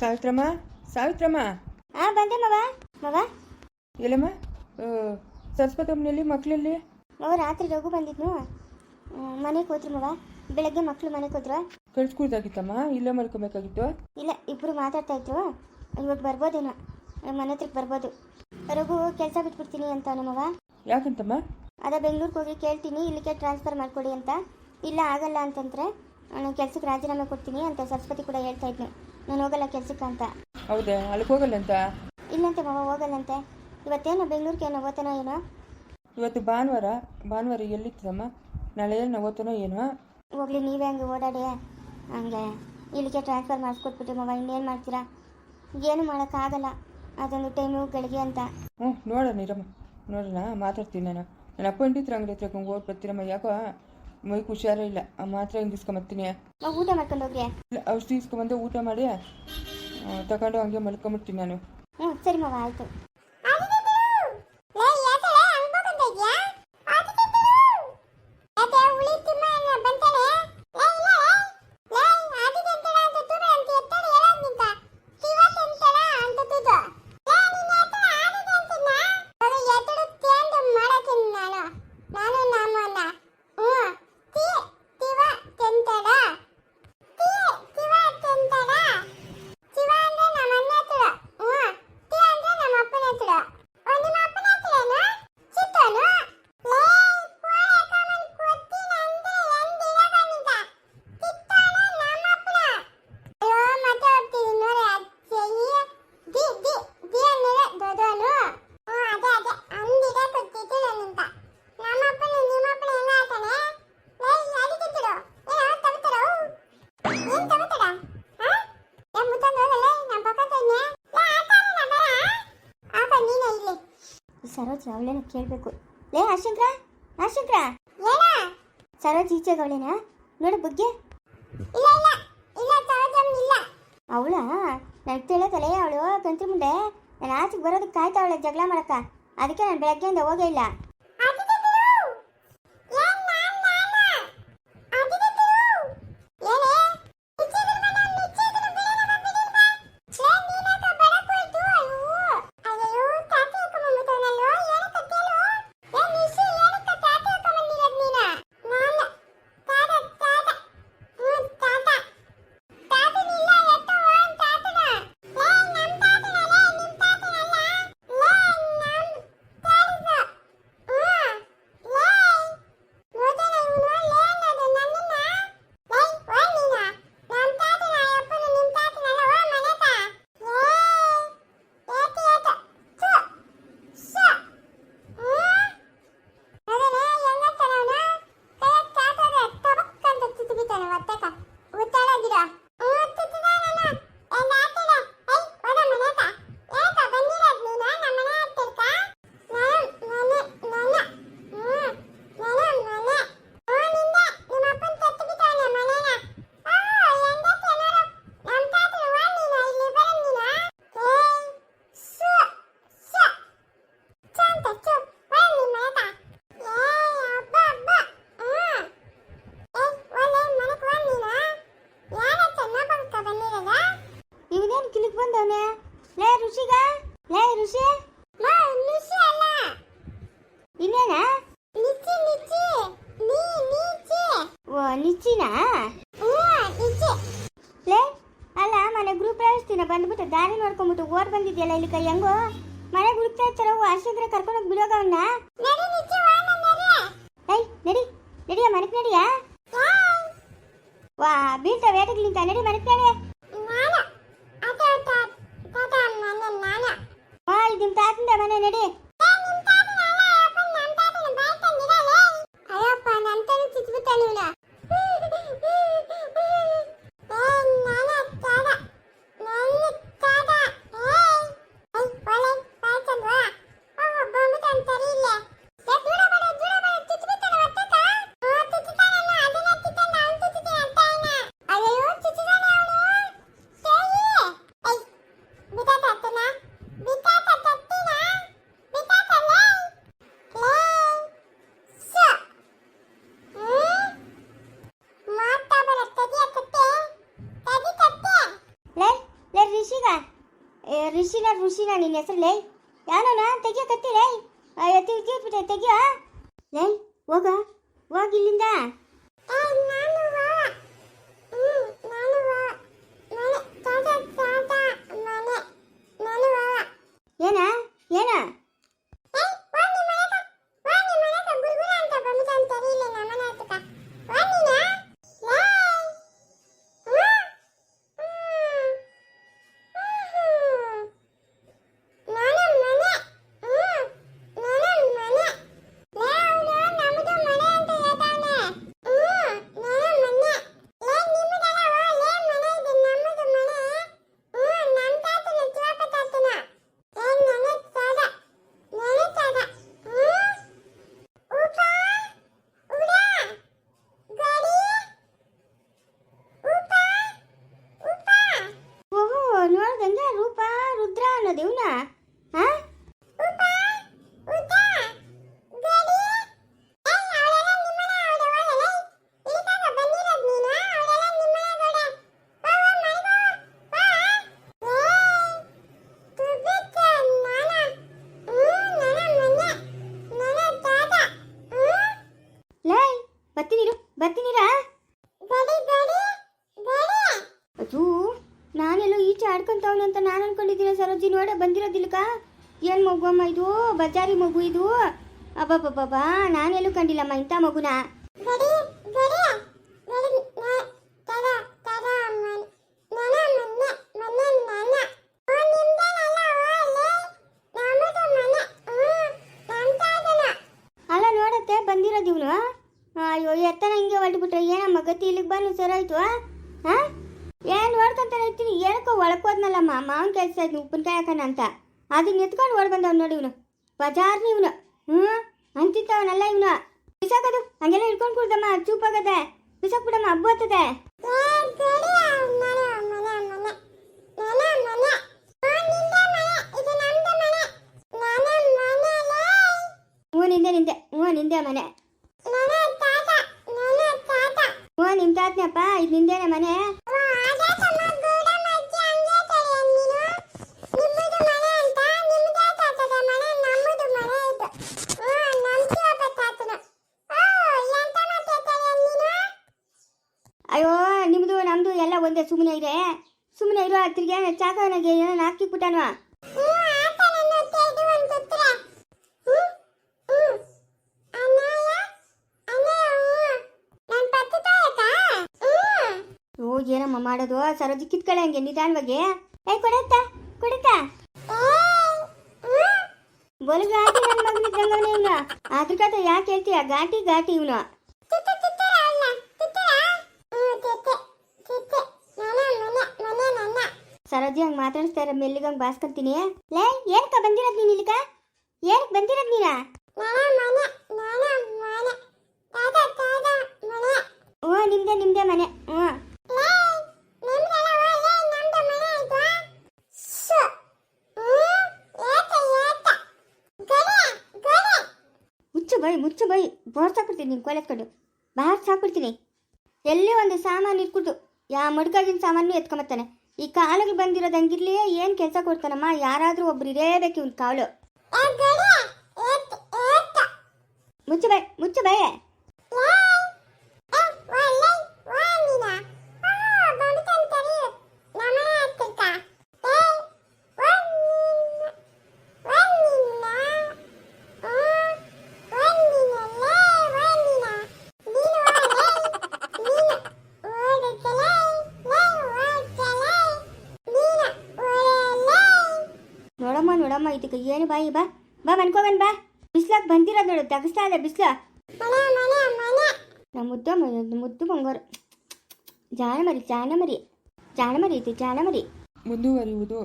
ಸಾವಿತ್ರಮ್ಮ? ಸಾವಿತ್ರಮ್ಮ? ಆ ಬಂದೆ ಮವ. ಮವ? ಎಲ್ಲಮ್ಮ? ಸರಸ್ವತಮ್ಮನಲ್ಲಿ ಮಕ್ಕಳಲ್ಲಿ? ಮವ ರಾತ್ರಿ ರಘು ಬಂದಿದ್ನು. ಮನೆಗೆ ಹೋದ್ರು ಮವ. ಬೆಳಗ್ಗೆ ಮಕ್ಕಳು ಮನೆಗೆ ಹೋದ್ರು. ಕಳ್ಸ್ಕೊಡ್ದಾಗಿತ್ತಮ್ಮ? ಇಲ್ಲೇ ಮಲ್ಕೊಬೇಕಾಗಿತ್ತು? ಇಲ್ಲ ಇಬ್ಬರು ಮಾತಾಡ್ತಾ ಇದ್ರು. ಇವಾಗ ಬರ್ಬೋದೇನೋ. ಮನೆ ಹತ್ರಕ್ಕೆ ಬರ್ಬೋದು. ರಘು ಕೆಲಸ ಬಿಟ್ಬಿಡ್ತೀನಿ ಅಂತ ಮವ. ಯಾಕಂತಮ್ಮ? ಅದ ಬೆಂಗ್ಳೂರಿಗೆ ಹೋಗಿ ಕೇಳ್ತೀನಿ. ಇಲ್ಲಿಗೆ ಟ್ರಾನ್ಸ್ಫರ್ ಮಾಡ್ಕೊಡಿ ಅಂತ. ಇಲ್ಲ ಆಗಲ್ಲ ಅಂತಂದ್ರೆ ನಾನು ಕೆಲ್ಸಕ್ಕೆ ರಾಜೀನಾಮೆ ಕೊಡ್ತೀನಿ ಅಂತ ಸರಸ್ವತಿ ಕೂಡ ಹೇಳ್ತಾ ಇದ್ನು. ನಾನು ಹೋಗಲ್ಲ ಕೆಲ್ಸಕ್ಕೆ ಅಂತ. ಹೌದಾ? ಅಲ್ಲಿಗೆ ಹೋಗಲ್ಲಂತ ಇಲ್ಲಂತೆ ಮವ ಹೋಗಲ್ಲಂತೆ. ಇವತ್ತೇನೋ ಬೆಂಗಳೂರಿಗೆ ಏನೋ ಓದ್ತಾನೋ ಏನೋ? ಇವತ್ತು ಭಾನುವಾರ ಭಾನುವಾರ ಎಲ್ಲಿತ್ತಮ್ಮ? ನಾಳೆ ಏನು ಓದ್ತಾನೋ ಏನೋ? ಹೋಗ್ಲಿ ನೀವೇ ಹಂಗೆ ಓಡಾಡಿ ಹಂಗೆ ಇಲ್ಲಿಗೆ ಟ್ರಾನ್ಸ್ಫರ್ ಮಾಡಿಸ್ಕೊಟ್ಬಿಟ್ಟು ಮವ ಇನ್ನೇನು ಮಾಡ್ತೀರಾ? ಏನು ಮಾಡೋಕ್ಕಾಗಲ್ಲ. ಅದೊಂದು ಟೈಮು ಗಳಿಗೆ ಅಂತ. ಹ್ಞೂ ನೋಡೋಣ ಇರಮ್ಮ. ನೋಡೋಣ ಮಾತಾಡ್ತೀನಿ ನಾನು. ನನ್ನ ಅಪ್ಪಂಡಿತ್ರ ಅಂಗಡಿ ಹತ್ರ ಹೋಗಿ ಬರ್ತೀರಮ್ಮ ಯಾಕೋ? ಮೈ ಹುಷಾರೇ ಇಲ್ಲ. ಆ ಮಾತ್ರ ಹಿಂಗೆ ಇಸ್ಕೊಂಬರ್ತೀನಿ ನಾವು ಊಟ ಮಾಡ್ಕೊಂಡು ಹೋಗ್ರಿ. ಇಲ್ಲ ಔಷಧಿ ಇಸ್ಕೊಂಬಂದು ಊಟ ಮಾಡಿ ತಗೊಂಡು ಹಂಗೆ ಮಲ್ಕೊಂಬಿಡ್ತೀನಿ ನಾನು. ಹ್ಞೂ ಸರಿ ಮವ ಆಯಿತು ಶಿವ ಅಂದ್ರೆ ನಮ್ಮ ಅಣ್ಣ ಹತ್ರ ಹ್ಞೂ ಟಿ ಅಂದ್ರೆ ನಮ್ಮ ಅಪ್ಪನ ಹತ್ರ ಓ ನಿಮ್ಮ ಅಪ್ಪನ ಹತ್ರನಾ ಚಿತ್ತನು ಲೇ ಪೋರೆ ಕಮನ್ ಕೊತ್ತಿನ ಅಂದ್ರೆ ಎಂದಿನ ಬಂದಿದ್ದ ಚಿತ್ತನು ನಮ್ಮ ಅಪ್ಪನ ಅಯ್ಯೋ ಮಾತಾಡ್ತೀನಿ ನೋಡಿ ಅಜ್ಜಯ್ಯ ದಿ ದಿ ದಿ ಅಂದ್ರೆ ದೊದನು ಹ್ಞೂ ಅದೇ ಅದೇ ಅಂದಿಗೆ ಕೊತ್ತಿತ್ತು ನನ್ನಿಂದ ನಮ್ಮ ಅಪ್ಪನ ನಿಮ್ಮ ಅಪ್ಪನ ಹೆಂಗ ಆತಾನೆ ಲೇ ಯಾರಿಗೆ ತಿಂತಿಡು ಏನೋ ತಗೋತಾರೋ ಏನ್ ತಗೋತಾಡ ಹಾ ಏ ಮುತ್ತಂದು ಹೋಗಲ್ಲ ನಮ್ಮ ಪಕ್ಕ ತನ್ನೆ ಸರೋಜ್ ಅವಳೇನ ಕೇಳಬೇಕು. ಲೇ ಆಶಂಕ್ರ ಆಶಂಕ್ರ ಸರೋಜ್ ಈಚೆ ಅವಳೇನ? ನೋಡು ಬುಗ್ಗೆ. ಇಲ್ಲ ಇಲ್ಲ ಇಲ್ಲ ಸರೋಜಮ್ ಇಲ್ಲ. ಅವಳ? ನನಗೆ ಕೇಳೋದಲ್ಲೇ ಅವಳು ಕಂತ್ರಿ ಮುಂದೆ. ನಾನು ಆಚೆಗೆ ಬರೋದಕ್ಕೆ ಕಾಯ್ತಾವಳೆ ಜಗಳ ಮಾಡಕ್ಕ. ಅದಕ್ಕೆ ನಾನು ಬೆಳಗ್ಗೆಯಿಂದ ಹೋಗೇ ಇಲ್ಲ. ಇನ್ನೇನ ಓ ನಿಚ್ಚಿನಾ? ಲೇ ಅಲ್ಲ ಮನೆ ಗ್ರೂಪ್ ಪ್ರವೇಶಿನ ಬಂದ್ಬಿಟ್ಟು ದಾರಿ ನೋಡ್ಕೊಂಡ್ಬಿಟ್ಟು ಓಡ್ ಬಂದಿದ್ಯಲ್ಲ ಇಲ್ಲಿ ಕೈ ಹೆಂಗೋ? ಮನೆ ಹುಡುಕ್ತಾ ಇರ್ತಾರ ಅರ್ಶಂದ್ರ ಕರ್ಕೊಂಡೋಗಿ ಬಿಡೋಗ ಅವನ್ನ ಏಯ್ ನಡಿ. ನಡಿಯ ಮನಕ್ ನಡಿಯ? ವಾ ಬೀಳ್ತಾ ವೇಟಗ್ಲಿಂತ ನಡಿ ಮನಕ್ ನಡಿ. ವಾ ಇದು ತಾತಂದ ಮನೆ ನಡಿ. பண்ணுவல ಋಷಿನ ನಿನ್ನ ಹೆಸರು ಲೇ ಯಾನೋನ ತೆಗಿಯೋ ಕತ್ತಿ ಲೇ ಅಯ್ಯೋ ತಿರ್ಗಿಬಿಟ್ಟೆ ತೆಗಿಯೋ ಲೇ ಹೋಗ ಹೋಗಿ ಇಲ್ಲಿಂದ ಏನ ನೋಡ ಬಂದಿರೋದಿಲ್ಲಕ ಏನು ಮಗು ಅಮ್ಮ ಇದು? ಬಜಾರಿ ಮಗು ಇದು? ಅಬ್ಬಬ್ಬಬ್ಬಾ ನಾನೆಲ್ಲೂ ಕಂಡಿಲ್ಲಮ್ಮ ಇಂಥ ಮಗುನ. ಅಲ್ಲ ನೋಡತ್ತೆ ಬಂದಿರೋದು ಇವನು. ಅಯ್ಯೋ ಎತ್ತನ ಹಿಂಗೆ ಹೊರಟ್ಬಿಟ್ರೆ ಏನಮ್ಮ? ಗತಿ ಇಲ್ಲಿಗೆ ಬಂದು ಸರಾಯ್ತು ಹಾ ಏನು ನೋಡ್ಕೊಂತಾನೆ ಇರ್ತೀನಿ? ಏನಕ್ಕೋ ಒಳಕೋದ್ನಲ್ಲಮ್ಮ ಮಾವನ ಕೆಲಸ ಇದ್ನು ಉಪ್ಪಿನಕಾಯಿ ಹಾಕೋಣ ಅಂತ. ಅದನ್ನ ಎತ್ಕೊಂಡು ಓಡ್ ಬಂದವ್ ನೋಡಿ ಇವನು. ಬಜಾರ್ನ ಇವನು. ಹ್ಞೂ ಅಂತಿತ್ತವನಲ್ಲ ಇವನು. ಬಿಸಾಕದು. ಹಂಗೆಲ್ಲ ಹಿಡ್ಕೊಂಡು ಕುಡ್ದಮ್ಮ ಚೂಪಾಗದೆ ಬಿಸಾಕ್ಬಿಡಮ್ಮ. ಹಬ್ಬ ಹತ್ತದೆ. ಹ್ಞೂ ನಿಂದೆ ನಿಂದೆ. ಹ್ಞೂ ನಿಂದೆ ಮನೆ. ಹ್ಞೂ ನಿಮ್ಮ ತಾತನಪ್ಪ ಇದು ನಿಂದೇನೆ ಮನೆ ಅಯ್ಯೋ ನಿಮ್ದು ನಮ್ದು ಎಲ್ಲ ಒಂದೇ ಸುಮ್ಮನೆ ಇದೆ ತಿರ್ಗಿ ಚಾಕವನಿಗೆ ಏನೋ ಹಾಕಿಬಿಟ್ಟನು ಓ ಏನಮ್ಮ ಮಾಡೋದು? ಸರೋಜಿ ಕಿತ್ಕೊಳ್ಳೆ ಹಂಗೆ ನಿಧಾನವಾಗಿ. ಏ ಕೊಡತ್ತ ಕೊಡತ್ತ. ಬಲು ಘಾಟಿ ನನ್ನ ಮಗನಿದ್ದಂಗವನೇ ಇವನು. ಅದ್ರ ಕತೆ ಯಾಕೆ ಹೇಳ್ತೀಯ? ಘಾಟಿ ಘಾಟಿ ಇವನು. ಸರೋಜಿ ಹಂಗೆ ಮಾತಾಡಿಸ್ತಾ ಇರೋ ಮೆಲ್ಲಿಗಂಗೆ ಬಾಸ್ಕೊಂತೀನಿ. ಲೇ ಏನಕ್ಕ ಬಂದಿರೋದು ನೀನು ಇಲ್ಲಿಗ? ಏನಕ್ಕೆ ಬಂದಿರೋದು ನೀನ? ಓ ನಿಮ್ದೆ ನಿಮ್ದೆ ಮನೆ. ಹ್ಞೂ. ಮುಚ್ಚು ಬೈ ಮುಚ್ಚು ಬೈ. ಬೋರ್ಸಾಕ್ಬಿಡ್ತೀನಿ ನಿನ್ ಕೊಲೆತ್ಕೊಂಡು ಬಾರ್ ಸಾಕ್ಬಿಡ್ತೀನಿ. ಎಲ್ಲೇ ಒಂದು ಸಾಮಾನು ಇಟ್ಕೊಂಡು ಯಾ ಮಡ್ಕಾಗಿನ ಸಾಮಾನು ಎತ್ಕೊಂಬತ್ತಾನೆ. ಈ ಕಾಲಿಗೆ ಬಂದಿರೋದಂಗಿರ್ಲಿ ಏನ್ ಕೆಲಸ ಕೊಡ್ತಾನಮ್ಮ? ಯಾರಾದರೂ ಒಬ್ರು ಇರೇಬೇಕು ಇವ್ನ ಕಾಲು ಮುಚ್ಚು ಮುಚ್ಚು ಬೈ ನೋಡಮ್ಮ ಇದಕ್ಕೆ ಏನು ಬಾಯಿ, ಬಾ. ಬಾ ಮನ್ಕೋಗನ್ ಬಾ. ಬಿಸ್ಲಾಕ್ ಬಂದಿರೋದು ನೋಡು, ತಗಸ್ತಾ ಇದೆ ಬಿಸ್ಲ. ನಮ್ಮ ಮುದ್ದು ಮುದ್ದು ಬಂಗಾರ. ಜಾಣ ಮರಿ ಜಾನಮರಿ ಜಾಣ ಐತಿ ಜಾಣ ಮರಿ ಮುಂದುವರಿಯುವುದು.